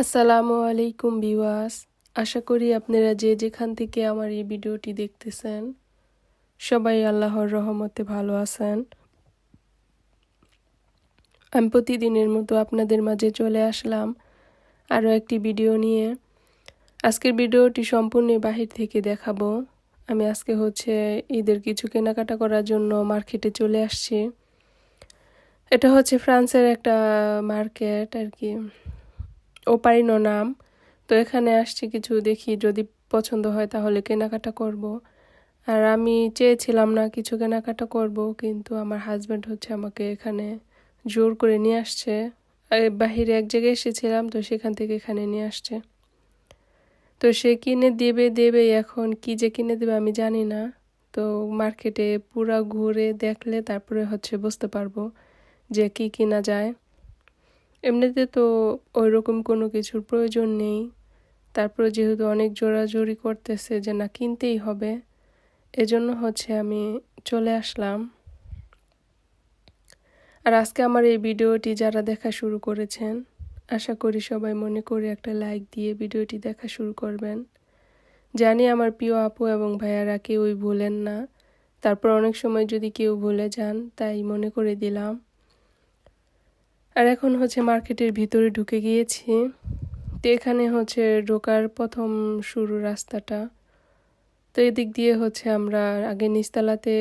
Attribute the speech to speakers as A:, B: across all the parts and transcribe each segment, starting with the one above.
A: আসসালামু আলাইকুম বিওয়াস আশা করি আপনারা যে যেখান থেকে আমার এই ভিডিওটি দেখতেছেন, সবাই আল্লাহর রহমতে ভালো আছেন। আমি প্রতিদিনের মতো আপনাদের মাঝে চলে আসলাম আরও একটি ভিডিও নিয়ে। আজকের ভিডিওটি সম্পূর্ণ বাহির থেকে দেখাবো। আমি আজকে হচ্ছে ঈদের কিছু কেনাকাটা করার জন্য মার্কেটে চলে আসছি। এটা হচ্ছে ফ্রান্সের একটা মার্কেট আর কি। ওপারিনো নাম তো এখানে আসছি কিছু দেখি, যদি পছন্দ হয় তাহলে কেনাকাটা করব। আর আমি চেয়েছিলাম না কিছু কেনাকাটা করব, কিন্তু আমার হাজব্যান্ড হচ্ছে আমাকে এখানে জোর করে নিয়ে আসছে। বাহিরে এক জায়গায় এসেছিলাম, তো সেখান থেকে এখানে নিয়ে আসছে। তো সে কিনে দেবে দেবে, এখন কি যে কিনে দেবে আমি জানি না। তো মার্কেটে পুরা ঘুরে দেখলে তারপরে হচ্ছে বুঝতে পারব যে কি কিনা যায়। এমনিতে তো ওই রকম কোনো কিছুর প্রয়োজন নেই। তারপরে যেহেতু অনেক জোরাজোরি করতেছে যে না, কিনতেই হবে, এজন্য হচ্ছে আমি চলে আসলাম। আর আজকে আমার এই ভিডিওটি যারা দেখা শুরু করেছেন, আশা করি সবাই মনে করে একটা লাইক দিয়ে ভিডিওটি দেখা শুরু করবেন। জানি আমার প্রিয় আপু এবং ভাইয়ারা কেউই ভুলেন না, তারপর অনেক সময় যদি কেউ ভুলে যান, তাই মনে করে দিলাম। আর এখন হচ্ছে মার্কেটের ভিতরে ঢুকে গিয়েছি। তো এখানে হচ্ছে ঢোকার প্রথম শুরু রাস্তাটা। তো এদিক দিয়ে হচ্ছে আমরা আগে নিচতলাতে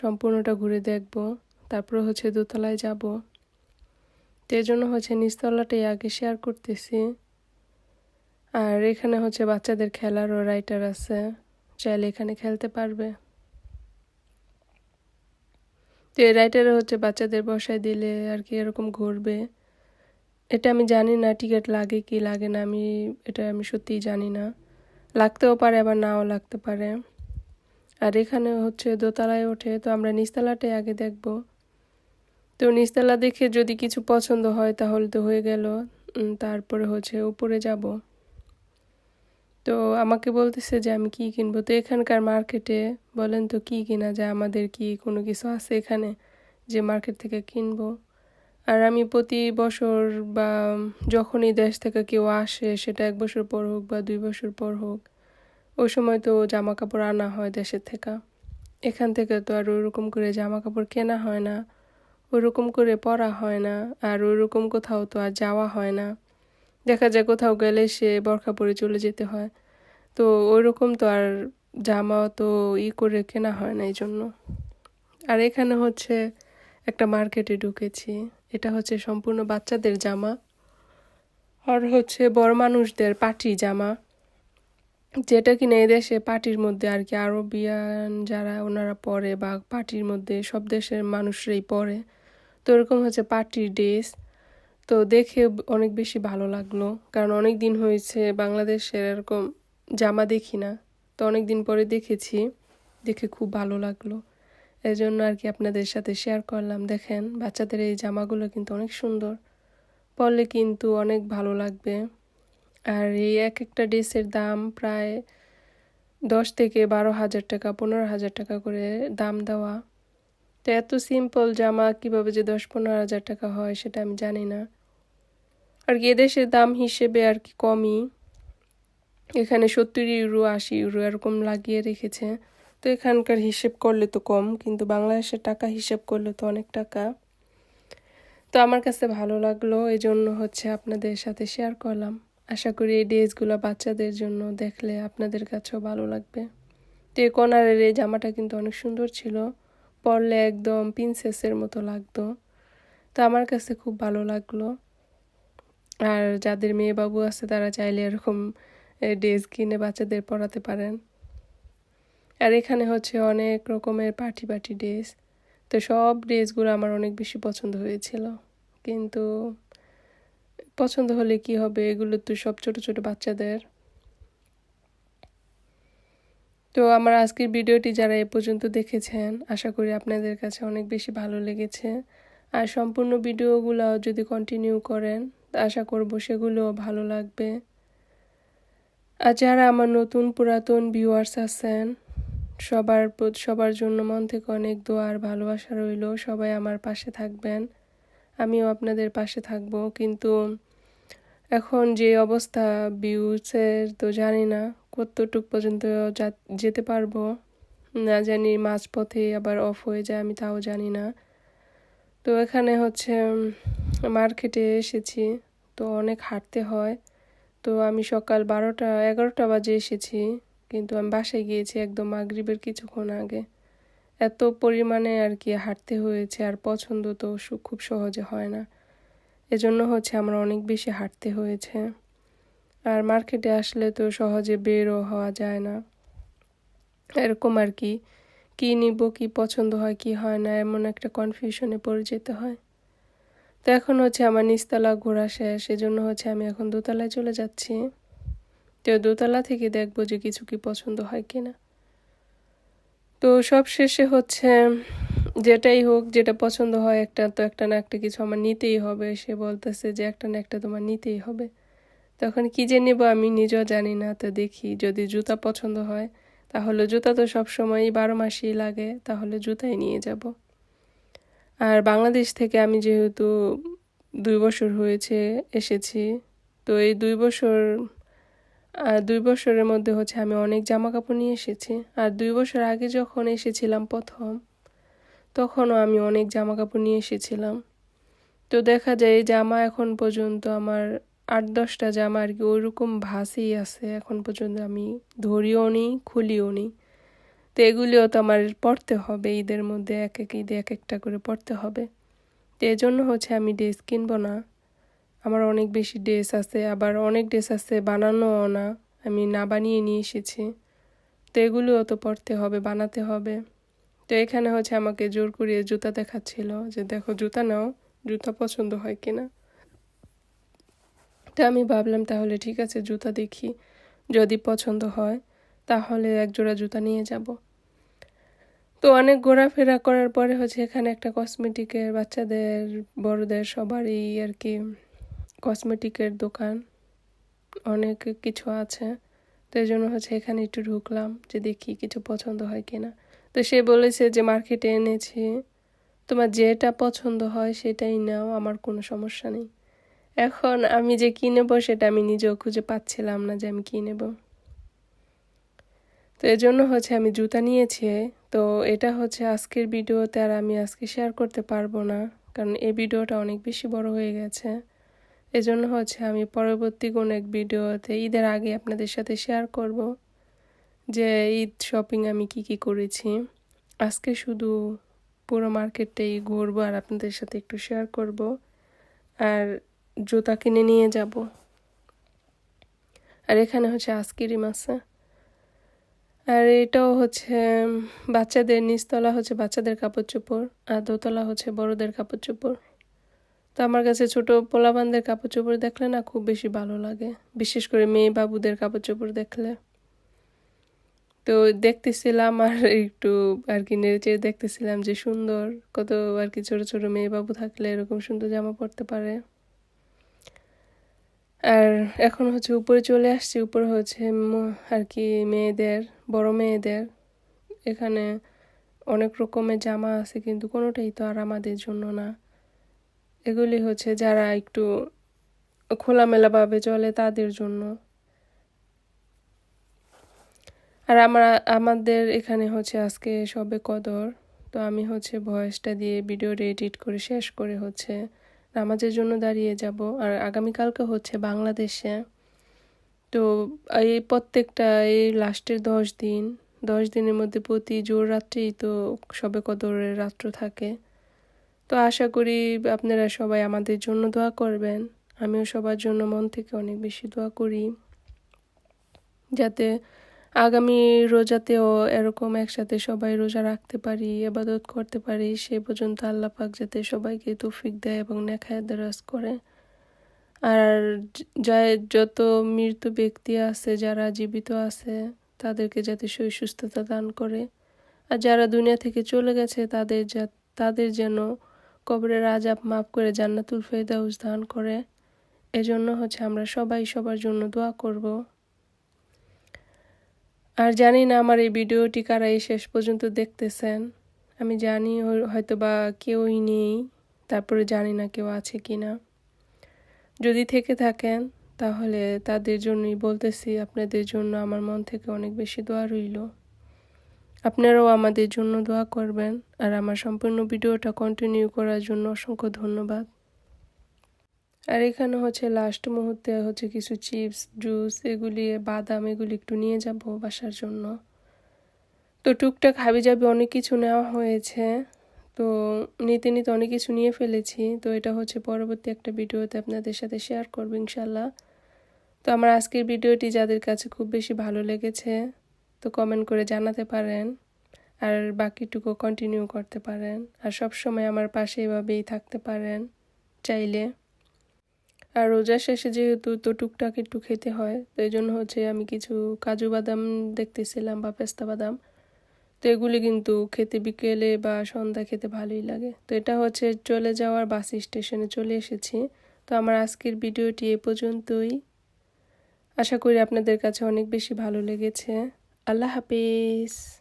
A: সম্পূর্ণটা ঘুরে দেখব, তারপরে হচ্ছে দোতলায় যাব। তো জন্য হচ্ছে নিচতলাটাই আগে শেয়ার করতেছি। আর এখানে হচ্ছে বাচ্চাদের খেলারও রাইটার আছে, চাইলে এখানে খেলতে পারবে। তো এই রাইটারে হচ্ছে বাচ্চাদের বসায় দিলে আর কি এরকম ঘুরবে। এটা আমি জানি না, টিকিট লাগে কি লাগে না, আমি, এটা আমি সত্যিই জানি না। লাগতেও পারে, আবার নাও লাগতে পারে। আর এখানে হচ্ছে দোতলায় ওঠে, তো আমরা নিচতলাটাই আগে দেখব। তো নিচতলা দেখে যদি কিছু পছন্দ হয় তাহলে তো হয়ে গেল। তারপরে হচ্ছে উপরে যাব। তো আমাকে বলতেছে যে, আমি কি কিনবো? তো এখানকার মার্কেটে বলেন তো কি কিনা যায়, আমাদের কি কোনো কিছু আছে এখানে যে মার্কেট থেকে কিনবো? আর আমি প্রতি বছর বা যখনই দেশ থেকে কেউ আসে, সেটা এক বছর পর হোক বা দুই বছর পর হোক, ওই সময় তো জামা কাপড় আনা হয় দেশের থেকে। এখান থেকে তো আর ওইরকম করে জামা কাপড় কেনা হয় না ওরকম করে পরা হয় না, আর ওইরকম কোথাও তো আর যাওয়া হয় না। দেখা যায় কোথাও গেলে সে বরখা পরে চলে যেতে হয়। তো ওই রকম তো আর জামা তো ই করে কেনা হয় না এই জন্য আর এখানে হচ্ছে একটা মার্কেটে ঢুকেছি। এটা হচ্ছে সম্পূর্ণ বাচ্চাদের জামা। আর হচ্ছে বড় মানুষদের পাটি জামা। যেটা কিনা দেশে পার্টির মধ্যে আর কি আরবিয়ান যারা ওনারা পরে বা পার্টির মধ্যে সব দেশের মানুষরাই পরে। তো এরকম হচ্ছে পার্টির ড্রেস। তো দেখে অনেক বেশি ভালো লাগল। কারণ অনেক দিন হয়েছে বাংলাদেশের এরকম জামা দেখি না। তো অনেক দিন পরে দেখেছি, দেখে খুব ভালো লাগল। এই জন্য আর কি আপনাদের সাথে শেয়ার করলাম। দেখেন, বাচ্চাদের এই জামাগুলো কিন্তু অনেক সুন্দর। পরলে কিন্তু অনেক ভালো লাগবে। আর এই এক একটা ড্রেসের দাম প্রায় দশ থেকে বারো হাজার টাকা, পনেরো হাজার টাকা করে দাম দেওয়া। তো এত সিম্পল জামা কীভাবে যে দশ পনেরো হাজার টাকা হয় সেটা আমি জানি না। আর কি, এদেশের দাম হিসেবে আর কি কমই। এখানে সত্তর ইউরো, আশি ইউরো এরকম লাগিয়ে রেখেছে। তো এখানকার হিসেব করলে তো কম, কিন্তু বাংলাদেশের টাকা হিসেব করলে তো অনেক টাকা। তো আমার কাছে ভালো লাগল এই জন্য হচ্ছে আপনাদের সাথে শেয়ার করলাম। আশা করি এই ড্রেসগুলো বাচ্চাদের জন্য দেখলে আপনাদের কাছেও ভালো লাগবে। তো এই কনারের এই জামাটা কিন্তু অনেক সুন্দর ছিল, পরলে একদম প্রিন্সেসের মতো লাগতো। তো আমার কাছে খুব ভালো লাগল। আর যাদের মেয়ে বাবু আছে, তারা চাইলে এরকম ড্রেস কিনে বাচ্চাদের পড়াতে পারেন। আর এখানে হচ্ছে অনেক রকমের পার্টি পার্টি ড্রেস। তো সব ড্রেসগুলো আমার অনেক বেশি পছন্দ হয়েছিল। কিন্তু পছন্দ হলে কি হবে? এগুলো তো সব ছোট ছোট বাচ্চাদের। তো আমার আজকের ভিডিওটি যারা এ পর্যন্ত দেখেছেন, আশা করি আপনাদের কাছে অনেক বেশি ভালো লেগেছে। আর সম্পূর্ণ ভিডিওগুলো যদি কন্টিনিউ করেন আশা করব সেগুলো ভালো লাগবে। আর যারা আমার নতুন পুরাতন ভিউয়ার্স আছেন, সবার সবার জন্য মন থেকে অনেক দোয়া আর ভালোবাসা রইল। সবাই আমার পাশে থাকবেন, আমিও আপনাদের পাশে থাকব। কিন্তু এখন যে অবস্থা ভিউসের তো জানি না কতটুক পর্যন্ত যেতে পারব। না জানি মাঝপথে আবার অফ হয়ে যায়, আমি তাও জানি না। তো এখানে হচ্ছে মার্কেটে এসেছি। তো অনেক হাঁটতে হয়। তো আমি সকাল বারোটা, এগারোটা বাজে এসেছি। কিন্তু আমি বাসায় গিয়েছি একদম মাগরিবের কিছুক্ষণ আগে। এত পরিমাণে আর কি হাঁটতে হয়েছে, আর পছন্দ তো খুব সহজে হয় না। এজন্য হচ্ছে আমার অনেক বেশি হাঁটতে হয়েছে। আর মার্কেটে আসলে তো সহজে বেরও হওয়া যায় না। এরকম আর কি। কী নিব, কি পছন্দ হয়, কি হয় না, এমন একটা কনফিউশনে পড়ে যেতে হয়। তো এখন হচ্ছে আমার নিচতলা ঘোরা শেষ সেজন্য হচ্ছে আমি এখন দোতলায় চলে যাচ্ছি। তো দোতলা থেকে দেখব যে কিছু কি পছন্দ হয় কি না। তো সব শেষে হচ্ছে যেটাই হোক, যেটা পছন্দ হয়, একটা তো একটা না একটা কিছু আমার নিতেই হবে। সে বলতেছে যে একটা না একটা তোমার নিতেই হবে। তখন কি যে নেব আমি নিজেও জানি না, তো দেখি যদি জুতা পছন্দ হয় তাহলে জুতা তো সবসময়ই বারো মাসই লাগে, তাহলে জুতাই নিয়ে যাব। আর বাংলাদেশ থেকে আমি যেহেতু দুই বছর হয়েছে, এসেছি, তো এই দুই বছর আর দুই বছরের মধ্যে হচ্ছে আমি অনেক জামা কাপড় নিয়ে এসেছি। আর দুই বছর আগে যখন এসেছিলাম প্রথম, তখনও আমি অনেক জামা কাপড় নিয়ে এসেছিলাম। তো দেখা যায় এই জামা এখন পর্যন্ত আমার আট দশটা জামা আর কি, ওইরকম ভাসেই আছে। এখন পর্যন্ত আমি ধরিও নি, খুলিও নি। তো এগুলিও তো আমার পড়তে হবে, ঈদের মধ্যে এক এক ঈদে এক একটা করে পড়তে হবে। তো এই জন্য হচ্ছে আমি ড্রেস কিনবো না। আমার অনেক বেশি ড্রেস আছে, আবার অনেক ড্রেস আছে বানানোও না, আমি না বানিয়ে নিয়ে এসেছি। তো এগুলোও তো পড়তে হবে, বানাতে হবে। তো এখানে হচ্ছে আমাকে জোর করিয়ে জুতা দেখাচ্ছিল যে, দেখো জুতা নাও, জুতা পছন্দ হয় কিনা? তো আমি ভাবলাম তাহলে ঠিক আছে, জুতা দেখি। যদি পছন্দ হয়, তাহলে এক জোড়া জুতা নিয়ে যাব। তো অনেক ঘোরাফেরা করার পরে হচ্ছে এখানে একটা কসমেটিকের বাচ্চাদের, বড়দের সবারই আর কি কসমেটিকের দোকান। অনেক কিছু আছে। তো এই জন্য হচ্ছে এখানে একটু ঢুকলাম যে দেখি কিছু পছন্দ হয় কিনা। তো সে বলেছে যে মার্কেটে এনেছি। তোমার যেটা পছন্দ হয় সেটাই নাও, আমার কোনো সমস্যা নেই। এখন আমি যে কী নেব সেটা আমি নিজেও খুঁজে পাচ্ছিলাম না যে আমি কী নেব। তো এর জন্য হচ্ছে আমি জুতা নিয়েছি। তো এটা হচ্ছে আজকের ভিডিওতে আর আমি আজকে শেয়ার করতে পারব না, কারণ এই ভিডিওটা অনেক বেশি বড় হয়ে গেছে। এজন্য হচ্ছে আমি পরবর্তী কোনো এক ভিডিওতে ঈদের আগে আপনাদের সাথে শেয়ার করব যে ঈদ শপিং আমি কি কি করেছি। আজকে শুধু পুরো মার্কেটটাই ঘুরবো আর আপনাদের সাথে একটু শেয়ার করব। আর জুতা কিনে নিয়ে যাব। আর এখানে হচ্ছে আইসক্রিম আছে। আর এটাও হচ্ছে বাচ্চাদের নিচতলা হচ্ছে বাচ্চাদের কাপড় চোপড় আর দোতলা হচ্ছে বড়দের কাপড় চোপড় তো আমার কাছে ছোট পোলাবানদের কাপড় চোপড় দেখলে না খুব বেশি ভালো লাগে, বিশেষ করে মেয়ে বাবুদের কাপড় চোপড় দেখলে। তো দেখতেছিলাম আর একটু আর কি নেড়েচেড়ে দেখতেছিলাম যে সুন্দর, কত আর কি ছোট ছোট মেয়ে বাবু থাকলে এরকম সুন্দর জামা পরতে পারে। আর এখন হচ্ছে উপরে চলে আসছে, উপরে হচ্ছে আর কি মেয়েদের, বড় মেয়েদের। এখানে অনেক রকমের জামা আছে, কিন্তু কোনোটাই তো আর আমাদের জন্য না। এগুলি হচ্ছে যারা একটু খোলামেলাভাবে চলে তাদের জন্য। আর আমরা, আমাদের এখানে হচ্ছে আজকে সবে কদর, তো আমি হচ্ছে ভয়েসটা দিয়ে ভিডিওটা এডিট করে শেষ করে হচ্ছে নামাজের জন্য দাঁড়িয়ে যাব। আর আগামীকালকে হচ্ছে বাংলাদেশে। তো এই প্রত্যেকটা, এই লাস্টের দশ দিন, দশ দিনের মধ্যে প্রতি জোর রাত্রেই তো সবে কদরের রাত্র থাকে। তো আশা করি আপনারা সবাই আমাদের জন্য দোয়া করবেন। আমিও সবার জন্য মন থেকে অনেক বেশি দোয়া করি। যাতে আগামী রোজাতেও এরকম একসাথে সবাই রোজা রাখতে পারি এবাদত করতে পারি, সে পর্যন্ত আল্লাহ পাক যাতে সবাইকে তৌফিক দেয় এবং নেখায় দরাজ করে। আর যা, যত মৃত ব্যক্তি আছে, যারা জীবিত আছে, তাদেরকে যাতে সই সুস্থতা দান করে। আর যারা দুনিয়া থেকে চলে গেছে, তাদের যা, তাদের যেন কবরের আজাব মাফ করে, জান্নাতুল ফেরদাউস দান করে। এজন্য হচ্ছে আমরা সবাই সবার জন্য দোয়া করব। আর জানি না আমার এই ভিডিওটি কারা এই শেষ পর্যন্ত দেখতেছেন। আমি জানি হয়তো বা কেউই নেই, তারপরে জানি না কেউ আছে কি না যদি থেকে থাকেন, তাহলে তাদের জন্যই বলতেছি, আপনাদের জন্য আমার মন থেকে অনেক বেশি দোয়া রইল। আপনারাও আমাদের জন্য দোয়া করবেন, আর আমার সম্পূর্ণ ভিডিওটা কন্টিনিউ করার জন্য অসংখ্য ধন্যবাদ। আর এখানে হচ্ছে লাস্ট মুহূর্তে হচ্ছে কিছু চিপস জুস এগুলি, বাদাম এগুলি একটু নিয়ে যাব বাসার জন্য। তো টুকটাক হাবি যাবে অনেক কিছু নেওয়া হয়েছে। তো নিতে নিতে অনেক কিছু নিয়ে ফেলেছি। তো এটা হচ্ছে পরবর্তী একটা ভিডিওতে আপনাদের সাথে শেয়ার করব ইনশাল্লাহ তো আমার আজকের ভিডিওটি যাদের কাছে খুব বেশি ভালো লেগেছে, তো কমেন্ট করে জানাতে পারেন। আর বাকিটুকু কন্টিনিউ করতে পারেন। আর সব সময় আমার পাশে এভাবেই থাকতে পারেন। চাইলে আর রোজা শেষে যেহেতু তো টুকটাক একটু খেতে হয়, তো এই জন্য হচ্ছে আমি কিছু কাজু বাদাম দেখতেছিলাম বা পেস্তা বাদাম। তো এগুলি কিন্তু খেতে বিকেলে বা সন্ধ্যা খেতে ভালোই লাগে। তো এটা হচ্ছে চলে যাওয়ার বাস স্টেশনে চলে এসেছি। তো আমার আজকের ভিডিওটি এ পর্যন্তই। আশা করি আপনাদের কাছে অনেক বেশি ভালো লেগেছে। আল্লাহ হাফিজ।